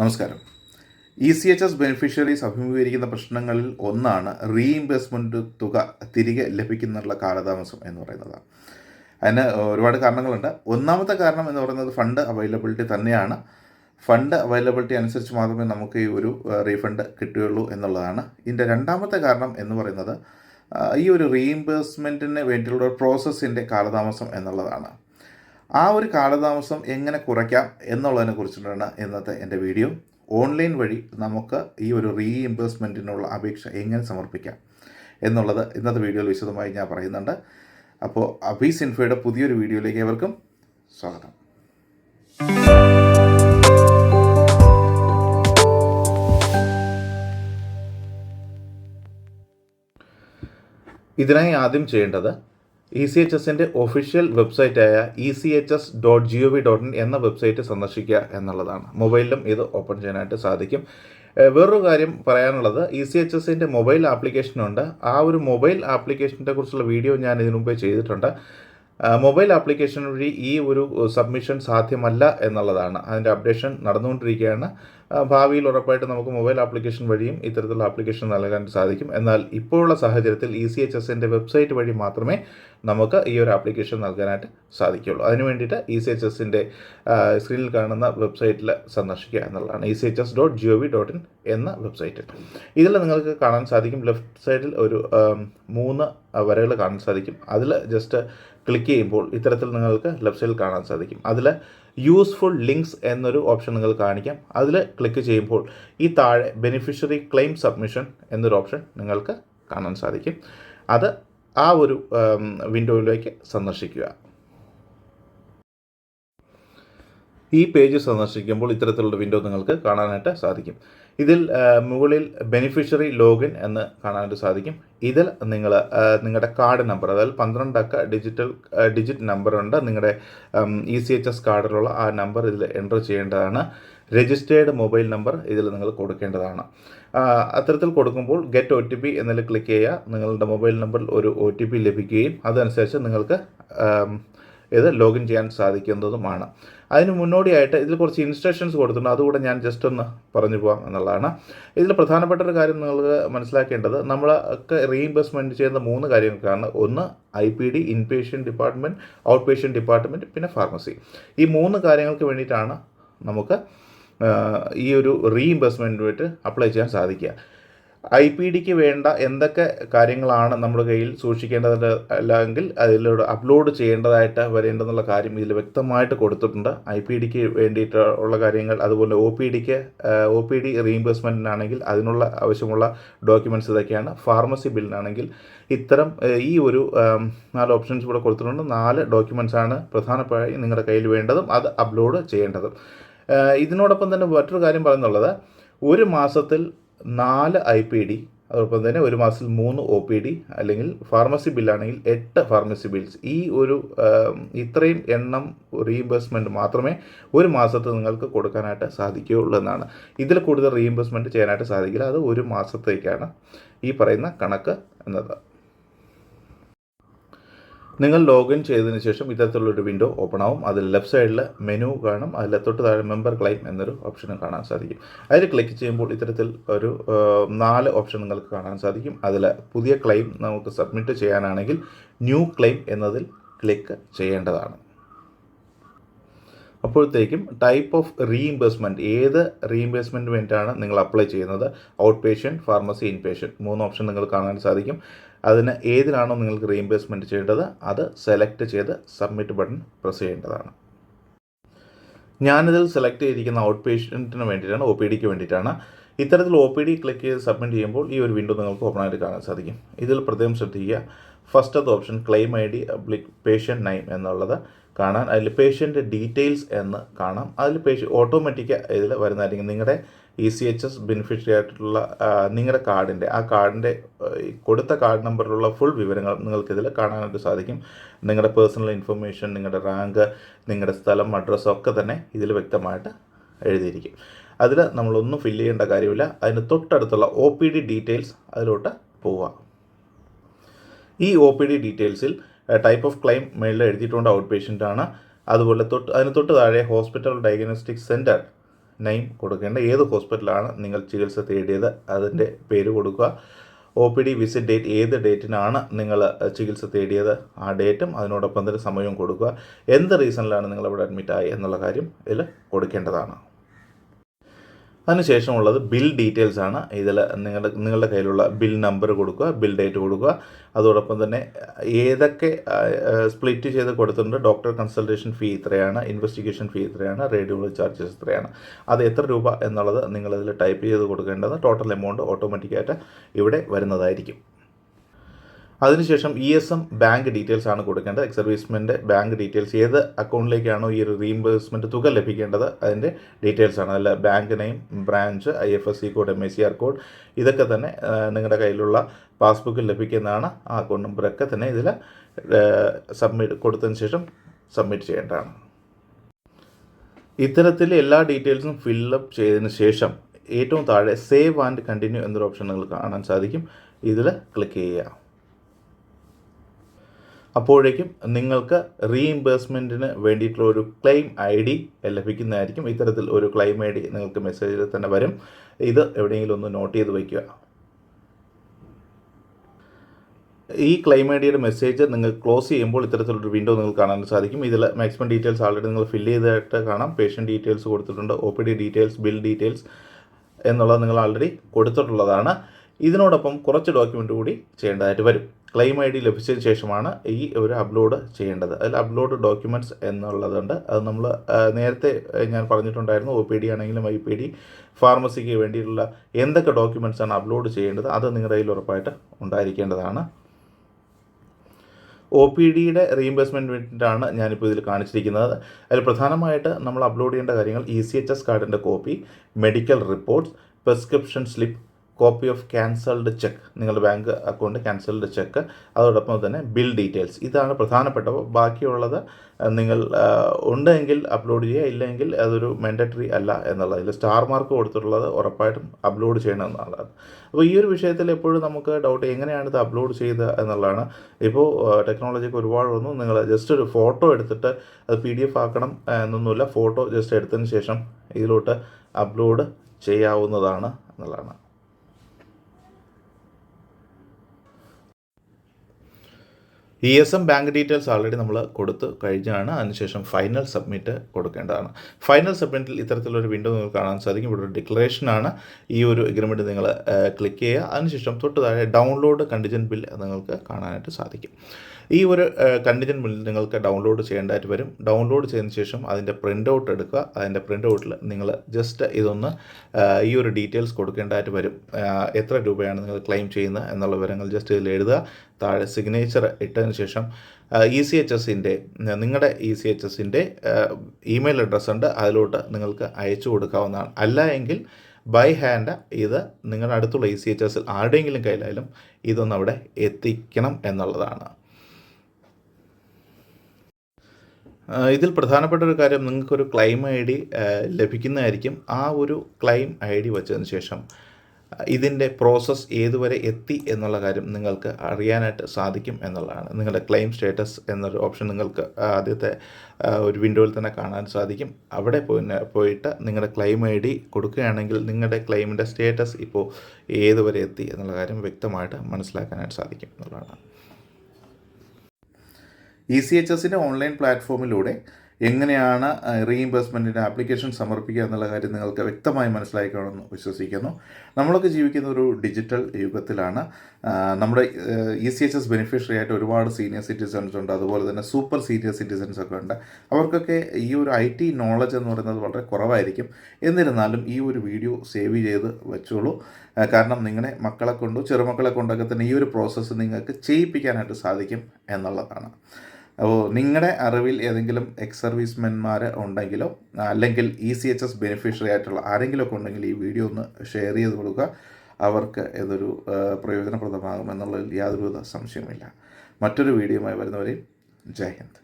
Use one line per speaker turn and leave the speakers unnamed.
നമസ്കാരം. E C H S beneficiaries അഭിമുഖീകരിക്കുന്ന പ്രശ്നങ്ങളിൽ ഒന്നാണ് റീഇംബേഴ്സ്മെന്റ് തുക തിരികെ ലഭിക്കുന്നുള്ള കാലതാമസം എന്ന് പറയുന്നത്. അതിന് ഒരുപാട് കാരണങ്ങളുണ്ട്. ഒന്നാമത്തെ കാരണം എന്ന് പറയുന്നത് ഫണ്ട് അവൈലബിലിറ്റി തന്നെയാണ്. ഫണ്ട് അവൈലബിലിറ്റി അനുസരിച്ച് മാത്രമേ നമുക്ക് ഈ ഒരു റീഫണ്ട് കിട്ടുകയുള്ളൂ എന്നുള്ളതാണ്. ഇതിന്റെ രണ്ടാമത്തെ കാരണം എന്ന് പറയുന്നത് ഈ ഒരു റീഇംബേഴ്സ്മെന്റിന് വേണ്ടിയുള്ള പ്രോസസ്സിന്റെ കാലതാമസം എന്നുള്ളതാണ്. ആ ഒരു കാലതാമസം എങ്ങനെ കുറയ്ക്കാം എന്നുള്ളതിനെ കുറിച്ചിട്ടാണ് ഇന്നത്തെ എന്റെ വീഡിയോ. ഓൺലൈൻ വഴി നമുക്ക് ഈ ഒരു റീഇംബേഴ്സ്മെന്റിനുള്ള അപേക്ഷ എങ്ങനെ സമർപ്പിക്കാം എന്നുള്ളത് ഇന്നത്തെ വീഡിയോയിൽ വിശദമായി ഞാൻ പറയുന്നുണ്ട്. അപ്പോൾ അബീസ് ഇൻഫോയുടെ പുതിയൊരു വീഡിയോയിലേക്ക് ഏവർക്കും സ്വാഗതം. ഇതിനായി ആദ്യം ചെയ്യേണ്ടത് ഇ സി എച്ച് എസിന്റെ official വെബ്സൈറ്റായ E C H S dot G O V dot in എന്ന വെബ്സൈറ്റ് സന്ദർശിക്കുക എന്നുള്ളതാണ്. മൊബൈലിലും ഇത് ഓപ്പൺ ചെയ്യാനായിട്ട് സാധിക്കും. വേറൊരു കാര്യം പറയാനുള്ളത് ഇ സി എച്ച് എസിന്റെ മൊബൈൽ ആപ്ലിക്കേഷനുണ്ട് ആ ഒരു മൊബൈൽ ആപ്ലിക്കേഷനെ കുറിച്ചുള്ള വീഡിയോ ഞാൻ ഇതിനു മുമ്പേ ചെയ്തിട്ടുണ്ട്. മൊബൈൽ ആപ്ലിക്കേഷൻ വഴി ഈ ഒരു സബ്മിഷൻ സാധ്യമല്ല എന്നുള്ളതാണ്. അതിന്റെ അപ്ഡേഷൻ നടന്നുകൊണ്ടിരിക്കുകയാണ്. ഭാവിയിൽ ഉറപ്പായിട്ട് നമുക്ക് മൊബൈൽ ആപ്ലിക്കേഷൻ വഴിയും ഇത്തരത്തിലുള്ള ആപ്ലിക്കേഷൻ നൽകാൻ സാധിക്കും. എന്നാൽ ഇപ്പോഴുള്ള സാഹചര്യത്തിൽ ഇ സി എച്ച് എസിന്റെ വെബ്സൈറ്റ് വഴി മാത്രമേ നമുക്ക് ഈ ഒരു ആപ്ലിക്കേഷൻ നൽകാനായിട്ട് സാധിക്കുകയുള്ളൂ. അതിന് വേണ്ടിയിട്ട് ഇ സി എച്ച് എസിന്റെ സ്ക്രീനിൽ കാണുന്ന വെബ്സൈറ്റിൽ സന്ദർശിക്കുക എന്നുള്ളതാണ്. E C H S dot G O V dot in എന്ന വെബ്സൈറ്റ്. ഇതിൽ നിങ്ങൾക്ക് കാണാൻ സാധിക്കും. ലെഫ്റ്റ് സൈഡിൽ ഒരു മൂന്ന് വരകൾ കാണാൻ സാധിക്കും. അതിൽ ജസ്റ്റ് ക്ലിക്ക് ചെയ്യുമ്പോൾ ഇത്തരത്തിൽ നിങ്ങൾക്ക് ലെഫ്റ്റ് സൈഡിൽ കാണാൻ സാധിക്കും. അതിൽ യൂസ്ഫുൾ ലിങ്ക്സ് എന്നൊരു ഓപ്ഷൻ നിങ്ങൾ കാണിക്കാം. അതിൽ ക്ലിക്ക് ചെയ്യുമ്പോൾ ഈ താഴെ ബെനിഫിഷ്യറി ക്ലെയിം സബ്മിഷൻ എന്നൊരു ഓപ്ഷൻ നിങ്ങൾക്ക് കാണാൻ സാധിക്കും. അത് ആ ഒരു വിൻഡോയിലേക്ക് സന്ദർശിക്കുക. ഈ പേജ് സന്ദർശിക്കുമ്പോൾ ഇത്തരത്തിലുള്ള വിൻഡോ നിങ്ങൾക്ക് കാണാനായിട്ട് സാധിക്കും. ഇതിൽ മുകളിൽ ബെനിഫിഷ്യറി ലോഗിൻ എന്ന് കാണാനായിട്ട് സാധിക്കും. ഇതിൽ നിങ്ങൾ നിങ്ങളുടെ കാർഡ് നമ്പർ അതായത് പന്ത്രണ്ട് അക്ക ഡിജിറ്റൽ ഡിജിറ്റ് നമ്പർ ഉണ്ട്. നിങ്ങളുടെ ഇ സി എച്ച് എസ് കാർഡിലുള്ള ആ നമ്പർ ഇതിൽ എന്റർ ചെയ്യേണ്ടതാണ്. രജിസ്റ്റേർഡ് മൊബൈൽ നമ്പർ ഇതിൽ നിങ്ങൾ കൊടുക്കേണ്ടതാണ്. അത്തരത്തിൽ കൊടുക്കുമ്പോൾ ഗെറ്റ് ഒ ടി പി എന്നതിൽ ക്ലിക്ക് ചെയ്യുക. നിങ്ങളുടെ മൊബൈൽ നമ്പറിൽ ഒരു ഒ ടി പി ലഭിക്കുകയും അതനുസരിച്ച് നിങ്ങൾക്ക് ഇത് ലോഗിൻ ചെയ്യാൻ സാധിക്കുന്നതുമാണ്. അതിന് മുന്നോടിയായിട്ട് ഇതിൽ കുറച്ച് ഇൻസ്ട്രക്ഷൻസ് കൊടുത്തിട്ടുണ്ട്. അതുകൂടെ ഞാൻ ജസ്റ്റ് ഒന്ന് പറഞ്ഞു പോകാം എന്നുള്ളതാണ്. ഇതിൽ പ്രധാനപ്പെട്ട ഒരു കാര്യം നിങ്ങൾക്ക് മനസ്സിലാക്കേണ്ടത് നമ്മളൊക്കെ റീഇംബേഴ്സ്മെന്റ് ചെയ്യുന്ന മൂന്ന് കാര്യങ്ങൾക്കാണ്. ഒന്ന് I P D inpatient department out patient department പിന്നെ ഫാർമസി ഈ മൂന്ന് കാര്യങ്ങൾക്ക് വേണ്ടിയിട്ടാണ് നമുക്ക് ഈ ഒരു റീഇംബേഴ്സ്മെന്റ് റീഇംബേഴ്സ്മെന്റുമായിട്ട് അപ്ലൈ ചെയ്യാൻ സാധിക്കുക. ഐ പി ഡിക്ക് വേണ്ട എന്തൊക്കെ കാര്യങ്ങളാണ് നമ്മുടെ കയ്യിൽ സൂക്ഷിക്കേണ്ടത് അല്ലെങ്കിൽ അതിലൂടെ അപ്ലോഡ് ചെയ്യേണ്ടതായിട്ട് വരേണ്ടെന്നുള്ള കാര്യം ഇതിൽ വ്യക്തമായിട്ട് കൊടുത്തിട്ടുണ്ട്. ഐ പി ഡിക്ക് വേണ്ടിയിട്ടുള്ള കാര്യങ്ങൾ അതുപോലെ ഒ പി ഡിക്ക് ഒ പി ഡി റീഇംബേഴ്സ്മെന്റിനാണെങ്കിൽ അതിനുള്ള ആവശ്യമുള്ള ഡോക്യുമെന്റ്സ് ഇതൊക്കെയാണ്. ഫാർമസി ബില്ലിനാണെങ്കിൽ ഇത്തരം ഈ ഒരു നാല് ഓപ്ഷൻസ് ഇവിടെ കൊടുത്തിട്ടുണ്ട്. നാല് ഡോക്യുമെന്റ്സ് ആണ് പ്രധാനമായി നിങ്ങളുടെ കയ്യിൽ വേണ്ടതും അത് അപ്ലോഡ് ചെയ്യേണ്ടതും. ഇതിനോടൊപ്പം തന്നെ മറ്റൊരു കാര്യം പറയുന്നുള്ളത് ഒരു മാസത്തിൽ നാല് ഐ പി ഡി അതോടൊപ്പം തന്നെ ഒരു മാസത്തിൽ മൂന്ന് ഒ പി ഡി അല്ലെങ്കിൽ ഫാർമസി ബില്ലാണെങ്കിൽ എട്ട് ഫാർമസി ബിൽസ്. ഈ ഒരു ഇത്രയും എണ്ണം റീഇംബേഴ്സ്മെന്റ് മാത്രമേ ഒരു മാസത്തെ നിങ്ങൾക്ക് കൊടുക്കാനായിട്ട് സാധിക്കുകയുള്ളൂ എന്നാണ്. ഇതിൽ കൂടുതൽ റീഇംബേഴ്സ്മെന്റ് ചെയ്യാനായിട്ട് സാധിക്കില്ല. അത് ഒരു മാസത്തേക്കാണ് ഈ പറയുന്ന കണക്ക് എന്നത്. നിങ്ങൾ ലോഗിൻ ചെയ്തതിന് ശേഷം ഇത്തരത്തിലുള്ളൊരു വിൻഡോ ഓപ്പൺ ആവും. അതിൽ ലെഫ്റ്റ് സൈഡിൽ മെനു കാണും. അതിൽ തൊട്ട് താഴെ മെമ്പർ ക്ലെയിം എന്നൊരു ഓപ്ഷനും കാണാൻ സാധിക്കും. അതിൽ ക്ലിക്ക് ചെയ്യുമ്പോൾ ഇത്തരത്തിൽ ഒരു നാല് ഓപ്ഷൻ നിങ്ങൾക്ക് കാണാൻ സാധിക്കും. അതിൽ പുതിയ ക്ലെയിം നമുക്ക് സബ്മിറ്റ് ചെയ്യാനാണെങ്കിൽ ന്യൂ ക്ലെയിം എന്നതിൽ ക്ലിക്ക് ചെയ്യേണ്ടതാണ്. അപ്പോഴത്തേക്കും ടൈപ്പ് ഓഫ് റീഇംബേഴ്സ്മെന്റ് ഏത് റീഇംബേഴ്സ്മെന്റ് വേണ്ടിയിട്ടാണ് നിങ്ങൾ അപ്ലൈ ചെയ്യുന്നത്? Out patient pharmacy in patient മൂന്ന് ഓപ്ഷൻ നിങ്ങൾ കാണാൻ സാധിക്കും. അതിന് ഏതിലാണോ നിങ്ങൾക്ക് റീഇംബേഴ്സ്മെന്റ് ചെയ്യേണ്ടത് അത് സെലക്ട് ചെയ്ത് സബ്മിറ്റ് ബട്ടൺ പ്രസ് ചെയ്യേണ്ടതാണ്. ഞാനിതിൽ സെലക്ട് ചെയ്തിരിക്കുന്ന ഔട്ട് പേഷ്യന്റിന് വേണ്ടിയിട്ടാണ് ഒ പി ഡിക്ക് വേണ്ടിയിട്ടാണ്. ഇത്തരത്തിൽ ഒ പി ഡി ക്ലിക്ക് ചെയ്ത് സബ്മിറ്റ് ചെയ്യുമ്പോൾ ഈ ഒരു വിൻഡോ നിങ്ങൾക്ക് ഓപ്പൺ ആയിട്ട് കാണാൻ സാധിക്കും. ഇതിൽ പ്രത്യേകം ശ്രദ്ധിക്കുക. ഫസ്റ്റത്തെ option claim I D patient name എന്നുള്ളത് കാണാൻ അതിൽ പേഷ്യന്റ് ഡീറ്റെയിൽസ് എന്ന് കാണാം. അതിൽ പേഷ്യ ഓട്ടോമാറ്റിക്കായി ഇതിൽ വരുന്നതായിരിക്കും. നിങ്ങളുടെ E C H S beneficiary ആയിട്ടുള്ള നിങ്ങളുടെ കാർഡിന്റെ ആ കാർഡിന്റെ കൊടുത്ത കാർഡ് നമ്പറിലുള്ള ഫുൾ വിവരങ്ങൾ നിങ്ങൾക്കിതിൽ കാണാനായിട്ട് സാധിക്കും. നിങ്ങളുടെ പേഴ്സണൽ ഇൻഫർമേഷൻ നിങ്ങളുടെ റാങ്ക് നിങ്ങളുടെ സ്ഥലം അഡ്രസ്സ് ഒക്കെ തന്നെ ഇതിൽ വ്യക്തമായിട്ട് എഴുതിയിരിക്കും. അതിൽ നമ്മളൊന്നും ഫില്ല് ചെയ്യേണ്ട കാര്യമില്ല. അതിന് തൊട്ടടുത്തുള്ള ഒ പി ഡി ഡീറ്റെയിൽസ് അതിലോട്ട് പോവുക ഈ ഒ പി ഡി ഡീറ്റെയിൽസിൽ ടൈപ്പ് ഓഫ് ക്ലെയിം മേളിൽ എഴുതിയിട്ടുണ്ട് ഔട്ട് പേഷ്യന്റ് ആണ്. അതുപോലെ തൊട്ട് അതിന് തൊട്ട് താഴെ ഹോസ്പിറ്റൽ ഡയഗ്നോസ്റ്റിക് സെന്റർ നെയിം കൊടുക്കേണ്ട ഏത് ഹോസ്പിറ്റലാണ് നിങ്ങൾ ചികിത്സ തേടിയത് അതിന്റെ പേര് കൊടുക്കുക. O P D visit date ഏത് ഡേറ്റിനാണ് നിങ്ങൾ ചികിത്സ തേടിയത്? ആ ഡേറ്റും അതിനോടൊപ്പം തന്നെ സമയവും കൊടുക്കുക. എന്ത് റീസണിലാണ് നിങ്ങൾ ഇവിടെ അഡ്മിറ്റ് ആയി എന്നുള്ള കാര്യം ഇതിൽ കൊടുക്കേണ്ടതാണ്. അതിനുശേഷമുള്ളത് ബിൽ ഡീറ്റെയിൽസ് ആണ്. ഇതിൽ നിങ്ങളുടെ നിങ്ങളുടെ കയ്യിലുള്ള ബിൽ നമ്പർ കൊടുക്കുക ബിൽ ഡേറ്റ് കൊടുക്കുക. അതോടൊപ്പം തന്നെ ഏതൊക്കെ സ്പ്ലിറ്റ് ചെയ്ത് കൊടുത്തിട്ടുണ്ട് ഡോക്ടർ കൺസൾട്ടേഷൻ ഫീ ഇത്രയാണ് ഇൻവെസ്റ്റിഗേഷൻ ഫീ ഇത്രയാണ് റേഡിയോളജി ചാർജസ് ഇത്രയാണ്. അത് എത്ര രൂപ എന്നുള്ളത് നിങ്ങളിതിൽ ടൈപ്പ് ചെയ്ത് കൊടുക്കേണ്ടത് ടോട്ടൽ എമൗണ്ട് ഓട്ടോമാറ്റിക്കായിട്ട് ഇവിടെ വരുന്നതായിരിക്കും. അതിനുശേഷം E S M bank details ആണ് കൊടുക്കേണ്ടത്. എക്സ് സർവീസ്മെന്റെ ബാങ്ക് ഡീറ്റെയിൽസ് ഏത് അക്കൗണ്ടിലേക്കാണോ ഈ ഒരു റീഇംബേഴ്സ്മെന്റ് തുക ലഭിക്കേണ്ടത് അതിന്റെ ഡീറ്റെയിൽസ് ആണ്. അല്ല bank name branch I F S C code M I C R code ഇതൊക്കെ തന്നെ നിങ്ങളുടെ കയ്യിലുള്ള പാസ്ബുക്കിൽ ലഭിക്കുന്നതാണ്. ആ അക്കൗണ്ട് നമ്പറൊക്കെ തന്നെ ഇതിൽ സബ്മിറ്റ് കൊടുത്തതിന് ശേഷം സബ്മിറ്റ് ചെയ്യേണ്ടതാണ്. ഇത്തരത്തിൽ എല്ലാ ഡീറ്റെയിൽസും ഫില്ലപ്പ് ചെയ്തതിന് ശേഷം ഏറ്റവും താഴെ സേവ് ആൻഡ് കണ്ടിന്യൂ എന്നൊരു ഓപ്ഷൻ നിങ്ങൾക്ക് കാണാൻ സാധിക്കും. ഇതിൽ ക്ലിക്ക് ചെയ്യുക. അപ്പോഴേക്കും നിങ്ങൾക്ക് റീഇംബേഴ്സ്മെന്റിന് വേണ്ടിയിട്ടുള്ള ഒരു ക്ലെയിം ഐ ഡി ലഭിക്കുന്നതായിരിക്കും. ഇത്തരത്തിൽ ഒരു ക്ലെയിം ഐ ഡി നിങ്ങൾക്ക് മെസ്സേജിൽ തന്നെ വരും. ഇത് എവിടെയെങ്കിലും ഒന്ന് നോട്ട് ചെയ്ത് വയ്ക്കുക. ഈ ക്ലെയിം ഐ ഡിയുടെ മെസ്സേജ് നിങ്ങൾ ക്ലോസ് ചെയ്യുമ്പോൾ ഇത്തരത്തിലൊരു വിൻഡോ നിങ്ങൾക്ക് കാണാൻ സാധിക്കും. ഇതിൽ മാക്സിമം ഡീറ്റെയിൽസ് ആൾറെഡി നിങ്ങൾ ഫില്ല് ചെയ്തിട്ട് കാണാം. പേഷ്യന്റ് ഡീറ്റെയിൽസ് കൊടുത്തിട്ടുണ്ട്. O P D details bill details എന്നുള്ളത് നിങ്ങൾ ആൾറെഡി കൊടുത്തിട്ടുള്ളതാണ്. ഇതിനോടൊപ്പം കുറച്ച് ഡോക്യുമെന്റ് കൂടി ചെയ്യേണ്ടതായിട്ട് വരും. ക്ലെയിം ഐ ഡി ലഭിച്ചതിന് ശേഷമാണ് ഈ ഒരു അപ്ലോഡ് ചെയ്യേണ്ടത്. അതിൽ അപ്ലോഡ് ഡോക്യുമെന്റ്സ് എന്നുള്ളതുണ്ട്. അത് നമ്മൾ നേരത്തെ ഞാൻ പറഞ്ഞിട്ടുണ്ടായിരുന്നു ഒ പി ഡി ആണെങ്കിലും ഐ പി ഡി ഫാർമസിക്ക് വേണ്ടിയിട്ടുള്ള എന്തൊക്കെ ഡോക്യുമെന്റ്സ് ആണ് അപ്ലോഡ് ചെയ്യേണ്ടത് അത് നിങ്ങളുടെ കയ്യിൽ ഉറപ്പായിട്ട് ഉണ്ടായിരിക്കേണ്ടതാണ്. ഒ പി ഡിയുടെ റീഇംബേഴ്സ്മെന്റ് വേണ്ടിയിട്ടാണ് ഞാനിപ്പോൾ ഇതിൽ കാണിച്ചിരിക്കുന്നത്. അതിൽ പ്രധാനമായിട്ട് നമ്മൾ അപ്ലോഡ് ചെയ്യേണ്ട കാര്യങ്ങൾ ഇ സി എച്ച് എസ് കാർഡിന്റെ copy medical reports prescription slip copy of cancelled cheque നിങ്ങളുടെ ബാങ്ക് അക്കൗണ്ട് ക്യാൻസൽഡ് ചെക്ക് അതോടൊപ്പം തന്നെ ബിൽ ഡീറ്റെയിൽസ്. ഇതാണ് പ്രധാനപ്പെട്ടവ ബാക്കിയുള്ളത്. നിങ്ങൾ ഉണ്ടെങ്കിൽ അപ്ലോഡ് ചെയ്യുക ഇല്ലെങ്കിൽ അതൊരു മെൻഡറ്ററി അല്ല എന്നുള്ളത്. ഇതിൽ സ്റ്റാർ മാർക്ക് കൊടുത്തിട്ടുള്ളത് ഉറപ്പായിട്ടും അപ്ലോഡ് ചെയ്യണം എന്നുള്ളതാണ്. അപ്പോൾ ഈ ഒരു വിഷയത്തിൽ എപ്പോഴും നമുക്ക് ഡൗട്ട് എങ്ങനെയാണ് ഇത് അപ്ലോഡ് ചെയ്തത് എന്നുള്ളതാണ്. ഇപ്പോൾ ടെക്നോളജിക്ക് ഒരുപാട് വന്നു. നിങ്ങൾ ജസ്റ്റ് ഒരു ഫോട്ടോ എടുത്തിട്ട് അത് പി ഡി എഫ് ആക്കണം എന്നൊന്നുമില്ല. ഫോട്ടോ ജസ്റ്റ് എടുത്തതിന് ശേഷം ഇതിലോട്ട് അപ്ലോഡ് ചെയ്യാവുന്നതാണ് എന്നുള്ളതാണ്. E S M bank details already നമ്മൾ കൊടുത്ത് കഴിഞ്ഞാണ്. അതിനുശേഷം ഫൈനൽ സബ്മിറ്റ് കൊടുക്കേണ്ടതാണ്. ഫൈനൽ സബ്മിറ്റിൽ ഇത്തരത്തിലൊരു വിൻഡോ നിങ്ങൾക്ക് കാണാൻ സാധിക്കും. ഇവിടെ ഒരു ഡിക്ലറേഷനാണ് ഈ ഒരു എഗ്രിമെന്റ് നിങ്ങൾ ക്ലിക്ക് ചെയ്യുക. അതിനുശേഷം തൊട്ട് താഴെ ഡൗൺലോഡ് കണ്ടിജൻ ബിൽ നിങ്ങൾക്ക് കാണാനായിട്ട് സാധിക്കും. ഈ ഒരു കണ്ടിജൻ ബിൽ നിങ്ങൾക്ക് ഡൗൺലോഡ് ചെയ്യേണ്ടതായിട്ട് വരും. ഡൗൺലോഡ് ചെയ്തതിന് ശേഷം അതിന്റെ പ്രിന്റ് ഔട്ട് എടുക്കുക. അതിന്റെ പ്രിന്റ് ഔട്ടിൽ നിങ്ങൾ ജസ്റ്റ് ഇതൊന്ന് ഈ ഒരു ഡീറ്റെയിൽസ് കൊടുക്കേണ്ടതായിട്ട് വരും. എത്ര രൂപയാണ് നിങ്ങൾ ക്ലെയിം ചെയ്യുന്നത് എന്നുള്ള വിവരങ്ങൾ ജസ്റ്റ് ഇതിൽ എഴുതുക. താഴെ സിഗ്നേച്ചർ ഇട്ടതിന് ശേഷം ഇ സി എച്ച് എസിന്റെ നിങ്ങളുടെ ഇ സി എച്ച് എസിന്റെ ഇമെയിൽ അഡ്രസ്സ് ഉണ്ട്. അതിലോട്ട് നിങ്ങൾക്ക് അയച്ചു കൊടുക്കാവുന്നതാണ്. അല്ല എങ്കിൽ ബൈ ഹാൻഡ് ഇത് നിങ്ങളുടെ അടുത്തുള്ള ഇ സി എച്ച് എസിൽ ആരുടെയെങ്കിലും കയ്യിലായാലും ഇതൊന്ന് അവിടെ എത്തിക്കണം എന്നുള്ളതാണ്. ഇതിൽ പ്രധാനപ്പെട്ട ഒരു കാര്യം നിങ്ങൾക്കൊരു ക്ലെയിം ഐ ഡി ലഭിക്കുന്നതായിരിക്കും. ആ ഒരു ക്ലെയിം ഐ ഡി വെച്ചതിന് ശേഷം ഇതിന്റെ പ്രോസസ്സ് ഏതുവരെ എത്തി എന്നുള്ള കാര്യം നിങ്ങൾക്ക് അറിയാനായിട്ട് സാധിക്കും എന്നുള്ളതാണ്. നിങ്ങളുടെ ക്ലെയിം സ്റ്റേറ്റസ് എന്നൊരു ഓപ്ഷൻ നിങ്ങൾക്ക് ആദ്യത്തെ ഒരു വിൻഡോയിൽ തന്നെ കാണാൻ സാധിക്കും. അവിടെ പോയി പോയിട്ട് നിങ്ങളുടെ ക്ലെയിം ഐ ഡി കൊടുക്കുകയാണെങ്കിൽ നിങ്ങളുടെ ക്ലെയിമിന്റെ സ്റ്റേറ്റസ് ഇപ്പോൾ ഏതുവരെ എത്തി എന്നുള്ള കാര്യം വ്യക്തമായിട്ട് മനസ്സിലാക്കാനായിട്ട് സാധിക്കും എന്നുള്ളതാണ്. ഇ സി എച്ച് എസിന്റെ ഓൺലൈൻ പ്ലാറ്റ്ഫോമിലൂടെ എങ്ങനെയാണ് റീഇംബേഴ്സ്മെന്റിന്റെ ആപ്ലിക്കേഷൻ സമർപ്പിക്കുക എന്നുള്ള കാര്യം നിങ്ങൾക്ക് വ്യക്തമായി മനസ്സിലാക്കണമെന്ന് വിശ്വസിക്കുന്നു. നമ്മളൊക്കെ ജീവിക്കുന്ന ഒരു ഡിജിറ്റൽ യുഗത്തിലാണ്. നമ്മുടെ E C H S beneficiary ആയിട്ട് ഒരുപാട് സീനിയർ സിറ്റിസൺസ് ഉണ്ട്. അതുപോലെ തന്നെ സൂപ്പർ സീനിയർ സിറ്റിസൺസ് ഒക്കെ ഉണ്ട്. അവർക്കൊക്കെ ഈ ഒരു ഐ ടി നോളജ് എന്ന് പറയുന്നത് വളരെ കുറവായിരിക്കും. എന്നിരുന്നാലും ഈ ഒരു വീഡിയോ സേവ് ചെയ്ത് വെച്ചോളൂ. കാരണം നിങ്ങളെ മക്കളെ കൊണ്ടോ ചെറുമക്കളെ കൊണ്ടൊക്കെ തന്നെ ഈ ഒരു പ്രോസസ്സ് നിങ്ങൾക്ക് ചെയ്യിപ്പിക്കാനായിട്ട് സാധിക്കും എന്നുള്ളതാണ്. അപ്പോൾ നിങ്ങളുടെ അറിവിൽ ഏതെങ്കിലും എക്സ് സർവീസ്മെൻമാർ ഉണ്ടെങ്കിലോ അല്ലെങ്കിൽ E C H S beneficiary ആയിട്ടുള്ള ആരെങ്കിലുമൊക്കെ ഉണ്ടെങ്കിൽ ഈ വീഡിയോ ഒന്ന് ഷെയർ ചെയ്ത് കൊടുക്കുക. അവർക്ക് ഇതൊരു പ്രയോജനപ്രദമാകും എന്നുള്ളതിൽ യാതൊരുവിധ സംശയവുമില്ല. മറ്റൊരു വീഡിയോയുമായി വരുന്നവരെയും ജയ് ഹിന്ദ്.